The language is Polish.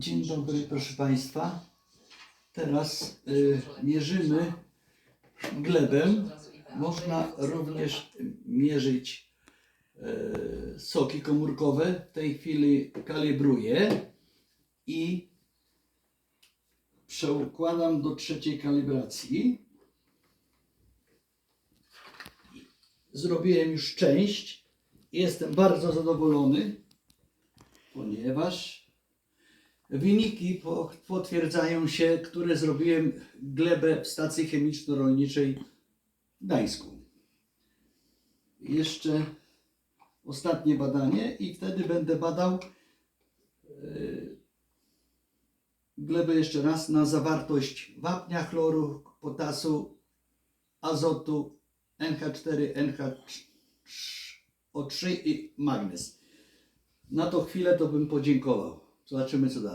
Dzień dobry, proszę Państwa. Teraz y, mierzymy glebę. Można również mierzyć y, soki komórkowe. W tej chwili kalibruję i przeukładam do trzeciej kalibracji. Zrobiłem już część. Jestem bardzo zadowolony, ponieważ Wyniki po- potwierdzają się, które zrobiłem glebę w stacji chemiczno-rolniczej w Gdańsku. Jeszcze ostatnie badanie i wtedy będę badał yy, glebę jeszcze raz na zawartość wapnia, chloru, potasu, azotu, NH4, NH3 i magnez. Na tą chwilę to bym podziękował. Zobaczymy co dalej.